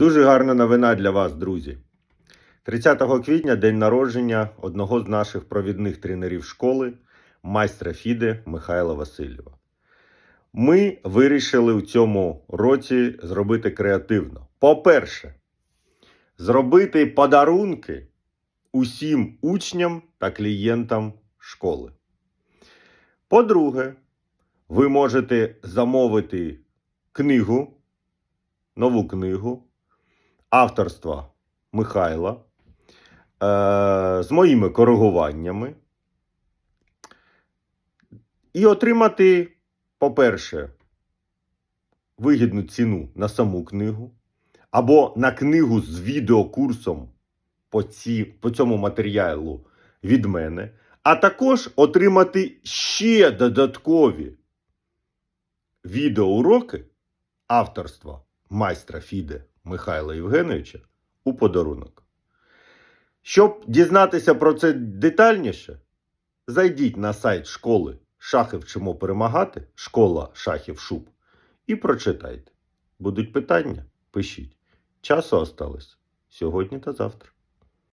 Дуже гарна новина для вас, друзі. 30 квітня день народження одного з наших провідних тренерів школи, майстра Фіде Михайла Васильєва. Ми вирішили у цьому році зробити креативно. По-перше, зробити подарунки усім учням та клієнтам школи. По-друге, ви можете замовити книгу, нову книгу авторства Михайла е, з моїми коригуваннями. І отримати, по-перше, вигідну ціну на саму книгу, або на книгу з відеокурсом по, ці, по цьому матеріалу від мене, а також отримати ще додаткові відеоуроки авторства майстра Фіде Михайла Євгеновича у подарунок. Щоб дізнатися про це детальніше, зайдіть на сайт школи Шахи вчимо перемагати, школа шахів шуб, і прочитайте. Будуть питання? Пишіть. Часу осталось сьогодні та завтра.